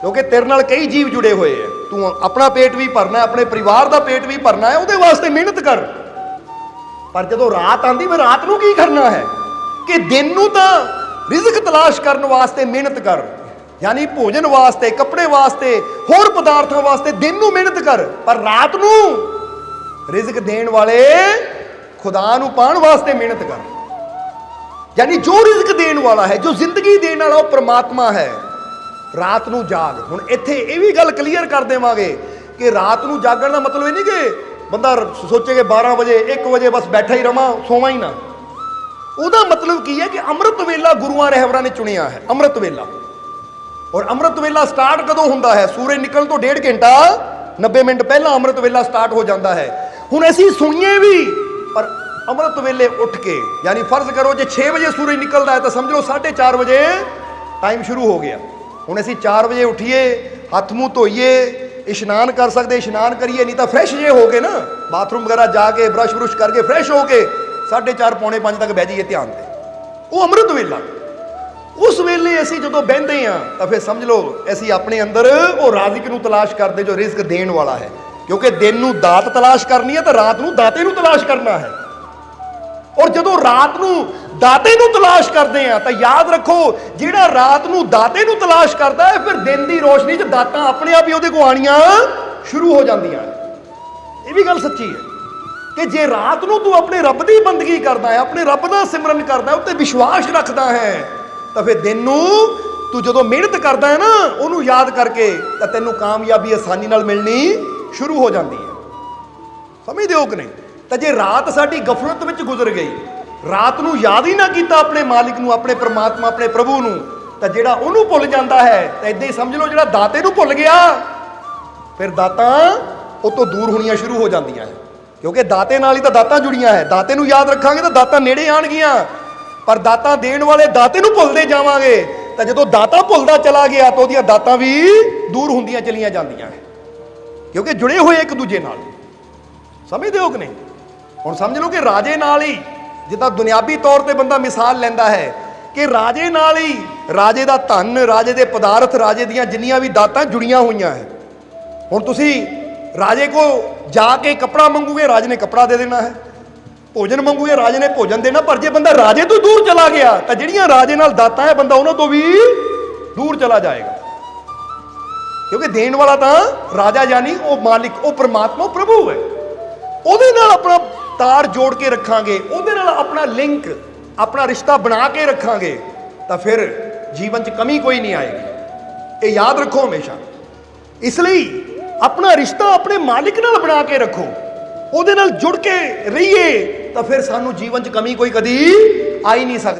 ਕਿਉਂਕਿ ਤੇਰੇ ਨਾਲ ਕਈ ਜੀਵ ਜੁੜੇ ਹੋਏ ਐ ਤੂੰ ਆਪਣਾ ਪੇਟ ਵੀ ਭਰਨਾ ਆਪਣੇ ਪਰਿਵਾਰ ਦਾ ਪੇਟ ਵੀ ਭਰਨਾ ਹੈ, ਉਹਦੇ ਵਾਸਤੇ ਮਿਹਨਤ ਕਰ। ਪਰ ਜਦੋਂ ਰਾਤ ਆਂਦੀ, ਫਿਰ ਰਾਤ ਨੂੰ ਕੀ ਕਰਨਾ ਹੈ? ਕਿ ਦਿਨ ਨੂੰ ਤਾਂ ਰਿਜ਼ਕ ਤਲਾਸ਼ ਕਰਨ ਵਾਸਤੇ ਮਿਹਨਤ ਕਰ। ਯਾਨੀ ਭੋਜਨ ਵਾਸਤੇ, ਕੱਪੜੇ ਵਾਸਤੇ, ਹੋਰ ਪਦਾਰਥਾਂ ਵਾਸਤੇ ਦਿਨ ਨੂੰ ਮਿਹਨਤ ਕਰ, ਪਰ ਰਾਤ ਨੂੰ ਰਿਜ਼ਕ ਦੇਣ ਵਾਲੇ ਖੁਦਾ ਨੂੰ ਪਾਣ ਵਾਸਤੇ ਮਿਹਨਤ ਕਰ। ਯਾਨੀ ਜੋ ਰਿਜ਼ਕ ਦੇਣ ਵਾਲਾ ਹੈ, ਜੋ ਜ਼ਿੰਦਗੀ ਦੇਣ ਵਾਲਾ ਉਹ ਪ੍ਰਮਾਤਮਾ ਹੈ, ਰਾਤ ਨੂੰ ਜਾਗ। ਹੁਣ ਇੱਥੇ ਇਹ ਵੀ ਗੱਲ ਕਲੀਅਰ ਕਰ ਦੇਵਾਂਗੇ ਕਿ ਰਾਤ ਨੂੰ ਜਾਗਣ ਦਾ ਮਤਲਬ ਇਹ ਨਹੀਂ ਕਿ ਬੰਦਾ ਸੋਚੇ ਕਿ 12 ਵਜੇ 1 ਵਜੇ ਬਸ ਬੈਠਾ ਹੀ ਰਵਾਂ, ਸੋਵਾਂ ਹੀ ਨਾ। ਉਹਦਾ ਮਤਲਬ ਕੀ ਹੈ ਕਿ ਅੰਮ੍ਰਿਤ ਵੇਲਾ ਗੁਰੂਆਂ ਰਹਿਬਰਾਂ ਨੇ ਚੁਣਿਆ ਹੈ, ਅੰਮ੍ਰਿਤ ਵੇਲਾ। ਔਰ ਅੰਮ੍ਰਿਤ ਵੇਲਾ ਸਟਾਰਟ ਕਦੋਂ ਹੁੰਦਾ ਹੈ? ਸੂਰਜ ਨਿਕਲਣ ਤੋਂ ਡੇਢ ਘੰਟਾ 90 ਮਿੰਟ ਪਹਿਲਾਂ ਅੰਮ੍ਰਿਤ ਵੇਲਾ ਸਟਾਰਟ ਹੋ ਜਾਂਦਾ ਹੈ। ਹੁਣ ਅਸੀਂ ਸੁਣੀਏ ਵੀ, ਪਰ ਅੰਮ੍ਰਿਤ ਵੇਲੇ ਉੱਠ ਕੇ, ਯਾਨੀ ਫਰਜ਼ ਕਰੋ ਜੇ 6 ਵਜੇ ਸੂਰਜ ਨਿਕਲਦਾ ਹੈ ਤਾਂ ਸਮਝ ਲਓ 4:30 ਵਜੇ ਟਾਈਮ ਸ਼ੁਰੂ ਹੋ ਗਿਆ। ਹੁਣ ਅਸੀਂ 4 ਵਜੇ ਉੱਠੀਏ, ਹੱਥ ਮੂੰਹ ਧੋਈਏ, ਇਸ਼ਨਾਨ ਕਰ ਸਕਦੇ, ਇਸ਼ਨਾਨ ਕਰੀਏ, ਨਹੀਂ ਤਾਂ ਫਰੈਸ਼ ਜੇ ਹੋ ਕੇ ਨਾ। ਬਾਥਰੂਮ ਵਗੈਰਾ ਜਾ ਕੇ ਬਰਸ਼ ਬਰੁਸ਼ ਕਰਕੇ ਫਰੈਸ਼ ਹੋ ਕੇ 4:30 ਪੌਣੇ 5 ਤੱਕ ਬਹਿ ਜਾਈਏ ਧਿਆਨ ਤੇ। ਉਹ ਅੰਮ੍ਰਿਤ ਵੇਲਾ। ਉਸ ਵੇਲੇ ਅਸੀਂ ਜਦੋਂ ਬਹਿੰਦੇ ਆ ਤਾਂ ਫਿਰ ਸਮਝ ਲਓ, ਅਸੀਂ ਆਪਣੇ ਅੰਦਰ ਉਹ ਰਾਜ਼ਿਕ ਨੂੰ ਤਲਾਸ਼ ਕਰਦੇ ਜੋ ਰਿਜ਼ਕ ਦੇਣ ਵਾਲਾ ਹੈ। ਕਿਉਂਕਿ ਦਿਨ ਨੂੰ ਦਾਤ ਤਲਾਸ਼ ਕਰਨੀ ਹੈ ਤਾਂ ਰਾਤ ਨੂੰ ਦਾਤੇ ਨੂੰ ਤਲਾਸ਼ ਕਰਨਾ ਹੈ। ਔਰ ਜਦੋਂ ਰਾਤ ਨੂੰ ਦਾਤੇ ਨੂੰ ਤਲਾਸ਼ ਕਰਦੇ ਆ, ਤਾਂ ਯਾਦ ਰੱਖੋ, ਜਿਹੜਾ ਰਾਤ ਨੂੰ ਦਾਤੇ ਨੂੰ ਤਲਾਸ਼ ਕਰਦਾ ਹੈ, ਫਿਰ ਦਿਨ ਦੀ ਰੋਸ਼ਨੀ 'ਚ ਦਾਤਾਂ ਆਪਣੇ ਆਪ ਹੀ ਉਹਦੇ ਕੋ ਆਣੀਆਂ ਸ਼ੁਰੂ ਹੋ ਜਾਂਦੀਆਂ ਇਹ ਵੀ ਗੱਲ ਸੱਚੀ ਹੈ ਕਿ ਜੇ ਰਾਤ ਨੂੰ ਤੂੰ ਆਪਣੇ ਰੱਬ ਦੀ ਬੰਦਗੀ ਕਰਦਾ ਹੈ, ਆਪਣੇ ਰੱਬ ਦਾ ਸਿਮਰਨ ਕਰਦਾ ਹੈ, ਉੱਤੇ ਵਿਸ਼ਵਾਸ ਰੱਖਦਾ ਹੈ, ਤਾਂ ਫਿਰ ਦਿਨ ਨੂੰ ਤੂੰ ਜਦੋਂ ਮਿਹਨਤ ਕਰਦਾ ਹੈ ਨਾ, ਉਹਨੂੰ ਯਾਦ ਕਰਕੇ ਤਾਂ ਤੈਨੂੰ ਕਾਮਯਾਬੀ ਆਸਾਨੀ ਨਾਲ ਮਿਲਣੀ ਸ਼ੁਰੂ ਹੋ ਜਾਂਦੀ ਹੈ। ਸਮਝਦੇ ਹੋ ਕਿ ਨਹੀਂ? ਤਾਂ ਜੇ ਰਾਤ ਸਾਡੀ ਗਫਲਤ ਵਿੱਚ ਗੁਜ਼ਰ ਗਈ, ਰਾਤ ਨੂੰ ਯਾਦ ਹੀ ਨਾ ਕੀਤਾ ਆਪਣੇ ਮਾਲਿਕ ਨੂੰ, ਆਪਣੇ ਪ੍ਰਮਾਤਮਾ, ਆਪਣੇ ਪ੍ਰਭੂ ਨੂੰ, ਤਾਂ ਜਿਹੜਾ ਉਹਨੂੰ ਭੁੱਲ ਜਾਂਦਾ ਹੈ, ਤਾਂ ਇਦਾਂ ਹੀ ਸਮਝ ਲਓ ਜਿਹੜਾ ਦਾਤੇ ਨੂੰ ਭੁੱਲ ਗਿਆ। ਫਿਰ ਦਾਤਾਂ ਉਹ ਤੋਂ ਦੂਰ ਹੋਣੀਆਂ ਸ਼ੁਰੂ ਹੋ ਜਾਂਦੀਆਂ ਹੈ। ਕਿਉਂਕਿ ਦਾਤੇ ਨਾਲ ਹੀ ਤਾਂ ਦਾਤਾਂ ਜੁੜੀਆਂ ਹੈ। ਦਾਤੇ ਨੂੰ ਯਾਦ ਰੱਖਾਂਗੇ ਤਾਂ ਦਾਤਾਂ ਨੇੜੇ ਆਣਗੀਆਂ ਪਰ ਦਾਤਾਂ ਦੇਣ ਵਾਲੇ ਦਾਤੇ ਨੂੰ ਭੁੱਲਦੇ ਜਾਵਾਂਗੇ। ਤਾਂ ਜਦੋਂ ਦਾਤਾ ਭੁੱਲਦਾ ਚਲਾ ਗਿਆ, ਤਾਂ ਉਹਦੀਆਂ ਦਾਤਾਂ ਵੀ ਦੂਰ ਹੁੰਦੀਆਂ ਚਲੀਆਂ ਜਾਂਦੀਆਂ ਹੈ। ਕਿਉਂਕਿ ਜੁੜੇ ਹੋਏ ਇੱਕ ਦੂਜੇ ਨਾਲ। ਸਮਝਦੇ ਹੋ ਕਿ ਨਹੀਂ? ਹੁਣ ਸਮਝ ਲਓ ਕਿ ਰਾਜੇ ਨਾਲ ਹੀ ਜਿੱਦਾਂ ਦੁਨਿਆਵੀ ਤੌਰ ਤੇ ਬੰਦਾ ਮਿਸਾਲ ਲੈਂਦਾ ਹੈ ਕਿ ਰਾਜੇ ਨਾਲ ਹੀ ਰਾਜੇ ਦਾ ਧਨ, ਰਾਜੇ ਦੇ ਪਦਾਰਥ, ਰਾਜੇ ਦੀਆਂ ਜਿੰਨੀਆਂ ਵੀ ਦਾਤਾਂ ਜੁੜੀਆਂ ਹੋਈਆਂ ਹੈ। ਹੁਣ ਤੁਸੀਂ ਰਾਜੇ ਕੋ ਜਾ ਕੇ ਕੱਪੜਾ ਮੰਗੂਗੇ, ਰਾਜੇ ਨੇ ਕੱਪੜਾ ਦੇ ਦੇਣਾ ਹੈ। ਭੋਜਨ ਮੰਗੂਗੇ, ਰਾਜੇ ਨੇ ਭੋਜਨ ਦੇਣਾ, ਪਰ ਜੇ ਬੰਦਾ ਰਾਜੇ ਤੋਂ ਦੂਰ ਚਲਾ ਗਿਆ, ਤਾਂ ਜਿਹੜੀਆਂ ਰਾਜੇ ਨਾਲ ਦਾਤਾਂ ਹੈ, ਬੰਦਾ ਉਹਨਾਂ ਤੋਂ ਵੀ ਦੂਰ ਚਲਾ ਜਾਏਗਾ। ਕਿਉਂਕਿ ਦੇਣ ਵਾਲਾ ਤਾਂ ਰਾਜਾ ਯਾਨੀ ਉਹ ਮਾਲਿਕ, ਉਹ ਪ੍ਰਮਾਤਮਾ ਪ੍ਰਭੂ ਹੈ। ਉਹਦੇ ਨਾਲ ਆਪਣਾ ਤਾਰ ਜੋੜ ਕੇ ਰੱਖਾਂਗੇ, ਉਹਦੇ ਨਾਲ ਆਪਣਾ ਲਿੰਕ, ਆਪਣਾ ਰਿਸ਼ਤਾ ਬਣਾ ਕੇ ਰੱਖਾਂਗੇ, ਤਾਂ ਫਿਰ ਜੀਵਨ 'ਚ ਕਮੀ ਕੋਈ ਨਹੀਂ ਆਏਗੀ। ਇਹ ਯਾਦ ਰੱਖੋ ਹਮੇਸ਼ਾ। ਇਸ ਲਈ ਆਪਣਾ ਰਿਸ਼ਤਾ ਆਪਣੇ ਮਾਲਿਕ ਨਾਲ ਬਣਾ ਕੇ ਰੱਖੋ। ਉਹਦੇ ਨਾਲ ਜੁੜ ਕੇ ਰਹੀਏ, ਤਾਂ ਫਿਰ ਸਾਨੂੰ ਜੀਵਨ 'ਚ ਕਮੀ ਕੋਈ ਕਦੀ ਆ ਹੀ ਨਹੀਂ ਸਕਦੀ।